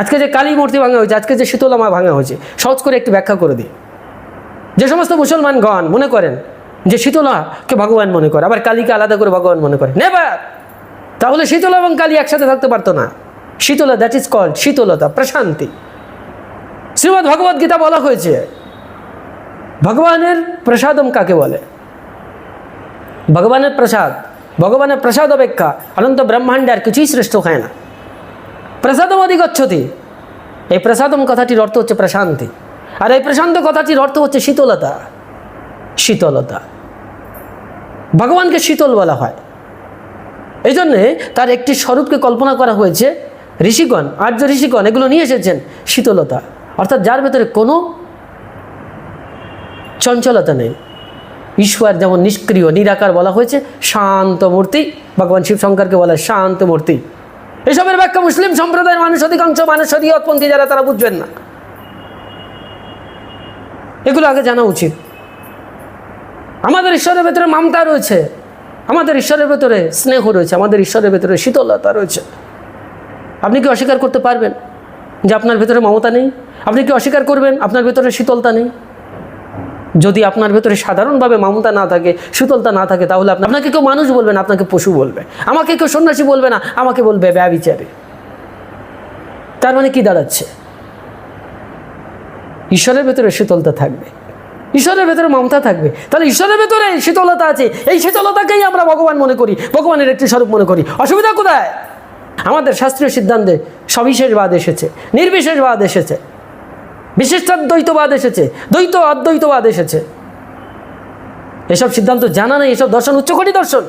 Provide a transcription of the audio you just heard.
আজকে যে কালী মূর্তি ভাঙা হয়েছে, আজকে যে শীতলা মা ভাঙা হয়েছে, সহজ করে একটু ব্যাখ্যা করে দিই। যে সমস্ত মুসলমানগণ মনে করেন যে শীতলাকে ভগবান মনে করে, আবার কালীকে আলাদা করে ভগবান মনে করে নেবার তাহলে শীতলা এবং কালী একসাথে থাকতে পারতো না। শীতলা দ্যাট ইজ কল্ড শীতলতা, প্রশান্তি। শ্রীমদ্ ভগবদ গীতা বলা হয়েছে, ভগবানের প্রসাদম কাকে বলে? ভগবানের প্রসাদ ভগবানের প্রসাদ অপেক্ষা, অনন্ত ব্রহ্মাণ্ডে আর কিছুই শ্রেষ্ঠ হয় না। প্রসাদম অধিগচ্ছতি এই প্রসাদম কথাটির অর্থ হচ্ছে প্রশান্তি। আর এই প্রশান্ত কথাটির অর্থ হচ্ছে শীতলতা। শীতলতা। ভগবানকে শীতল বলা হয়। এই জন্যে তার একটি স্বরূপকে কল্পনা করা হয়েছে ঋষিগণ, আর্য ঋষিগণ, এগুলো নিয়ে এসেছেন শীতলতা। অর্থাৎ যার ভেতরে কোনো চঞ্চলতা নেই। ঈশ্বর যেমন নিষ্ক্রিয়, নিরাকার বলা হয়েছে, শান্ত মূর্তি, ভগবান শিব শঙ্করকে বলা শান্ত মূর্তি। এসবের ব্যাখ্যা মুসলিম সম্প্রদায়ের মানুষ অধিকাংশ মানুষ শরীয়তপন্থী যারা, তারা বুঝবেন না। এগুলো আগে জানা উচিত। আমাদের ঈশ্বরের ভেতরে মমতা রয়েছে, আমাদের ঈশ্বরের ভেতরে স্নেহ রয়েছে, আমাদের ঈশ্বরের ভেতরে শীতলতা রয়েছে। আপনি কি অস্বীকার করতে পারবেন যে আপনার ভেতরে মমতা নেই? আপনি কি অস্বীকার করবেন আপনার ভেতরে শীতলতা নেই? যদি আপনার ভেতরে সাধারণভাবে মমতা না থাকে শীতলতা না থাকে, তাহলে আপনি আপনাকে কেউ মানুষ বলবে না, আপনাকে পশু বলবে। আমাকে কেউ সন্ন্যাসী বলবে না, আমাকে বলবে ব্যবিচারে। তার মানে কি দাঁড়াচ্ছে? ঈশ্বরের ভেতরে শীতলতা থাকবে। ঈশ্বরের ভেতরে মমতা থাকবে। তাহলে ঈশ্বরের ভেতরে শীতলতা আছে। এই শীতলতাকেই আমরা ভগবান মনে করি। ভগবানের একটি স্বরূপ মনে করি। অসুবিধা কোথায়? আমাদের শাস্ত্রীয় সিদ্ধান্তে সবিশেষবাদ এসেছে। নির্বিশেষবাদ এসেছে। বিশিষ্টাদ্বৈতবাদ এসেছে। দ্বৈত অদ্বৈতবাদ এসেছে। এসব সিদ্ধান্ত জানা নেই এসব দর্শন উচ্চকোটি দর্শন।